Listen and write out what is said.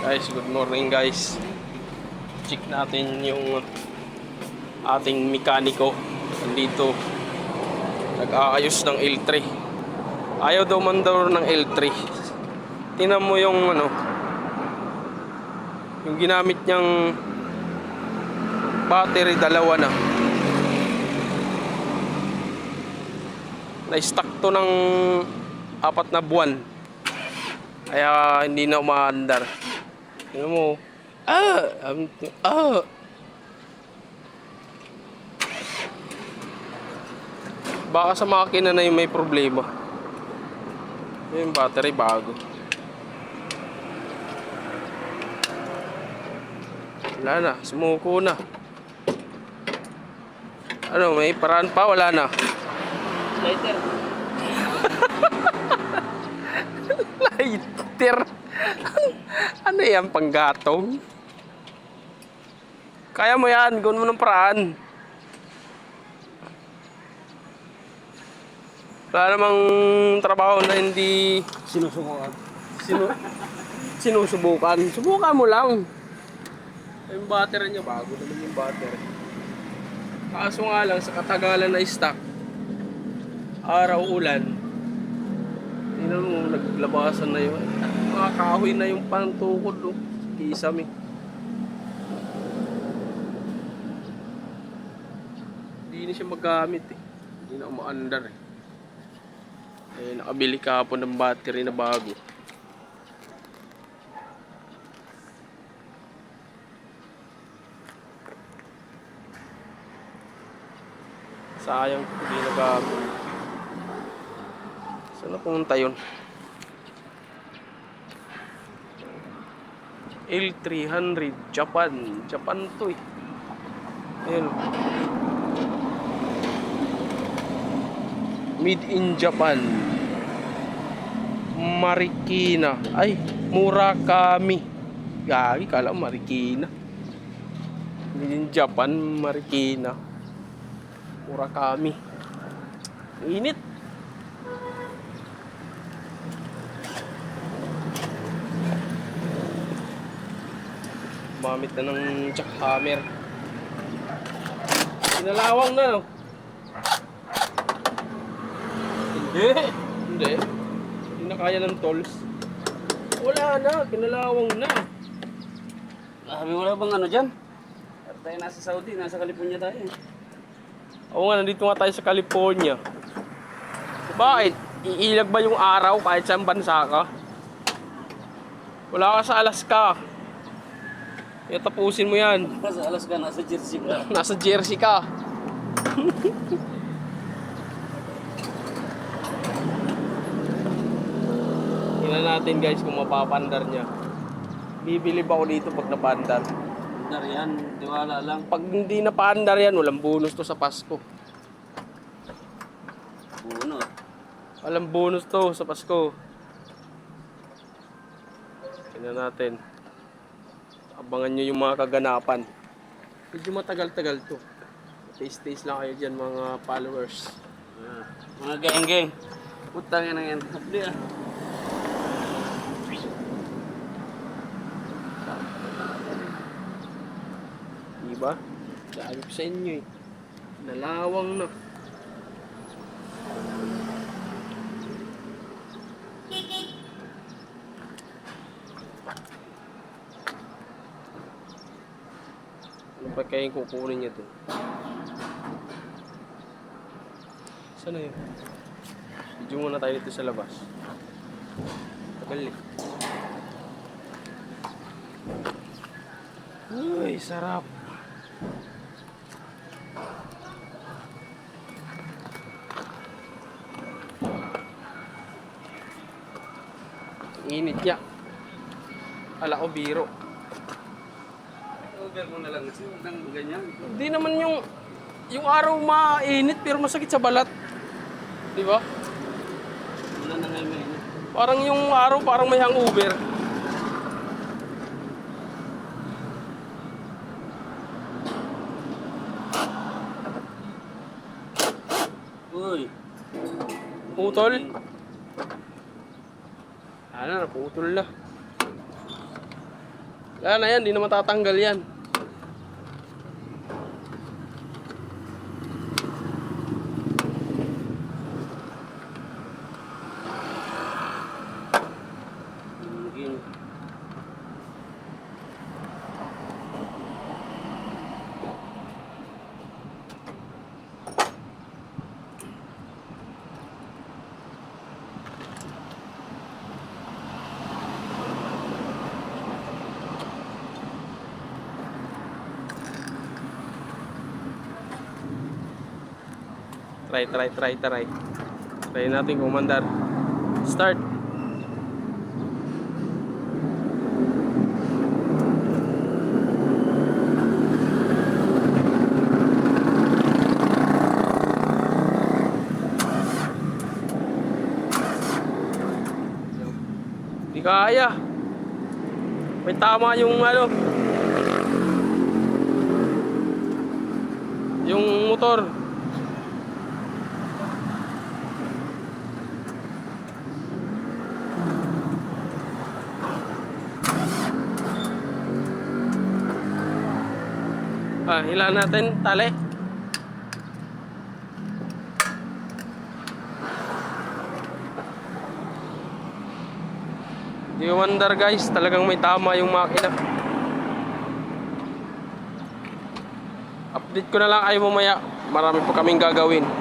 Guys, good morning guys. Check natin yung ating mekaniko. Nandito. Nag-aayos ng L3. Ayaw daw man daw ng L3. Tingnan mo yung ano. Yung ginamit niyang battery dalawa na. Na-stuck to ng apat na buwan. Kaya hindi na umaandar. Tingnan mo. Ah! Um, ah! Baka sa makina na yung may problema. Yung battery bago. Wala na, sumuko na. Ano, may paraan pa? Wala na. Lighter. Lighter. ano yan, panggatong? Kaya mo yan, gawin mo ng paraan. Wala namang trabaho na hindi Sinusukuan. sinu sinusubukan. Subukan mo lang. Yung battery niya, bago naman yung battery. Kaso nga lang, sa katagalan na stock, araw ulan, tingnan mo, naglabasan na yun. Mga kahoy na yung pantukod, no? Kisame. Hindi na siya magamit eh. Hindi na umaandar eh. Eh, nakabili ka po ng battery na bago. Sayang, hindi nagamit. Saan na pumunta yun? L300 Japan. Japan to eh. Ayun. Made in Japan. Marikina. Ay, Murakami. Gagi, kala Marikina. Made in Japan, Marikina. Murakami. Init. Mamit na ng jackhammer. Sinalawang na, no? Hindi. Hindi. Hindi na kaya ng tolls. Wala na. Kinalawang na. Sabi wala bang ano dyan? At tayo nasa Saudi, nasa California tayo. Oo nga, nandito nga tayo sa California. Bakit? Iilag ba yung araw kahit saan bansa ka? Wala ka sa Alaska. Kaya tapusin mo yan. Nasa Alaska, nasa Jersey ka. Nasa Jersey ka. Tingnan natin guys kung mapapandar niya. Bibili ba ako dito pag napandar? Dar yan, tiwala lang. Pag hindi napandar yan, walang bonus to sa Pasko. Buno. Walang bonus to sa Pasko. Tingnan natin. Abangan nyo yung mga kaganapan. Medyo matagal-tagal to. Taste-taste lang kayo dyan mga followers. Ah, Mga geng-geng. Putang ina yan. Hapli ah. Diba? Sabi ko sa inyo eh. Nalawang na. Pa kayang kukunin niya to? Saan na yun? Video muna tayo dito sa labas. Tagal eh. Uy, sarap. Init niya. Ala ko biro. Over mo na lang kasi nang ganyan. Hindi naman yung yung araw mainit pero masakit sa balat. Di ba? Wala na ngayon may Parang yung araw parang may hangover. Uy. Putol. Ano, naputol na. Wala na yan, di na matatanggal yan. Yun. Try, try, try, try. Try natin kumandar. Start. Di kaya. May tama yung ano. Yung motor. Ah, hilaan natin tali. Di wonder guys, talagang may tama yung makina. Update ko na lang kayo mamaya. Marami pa kaming gagawin.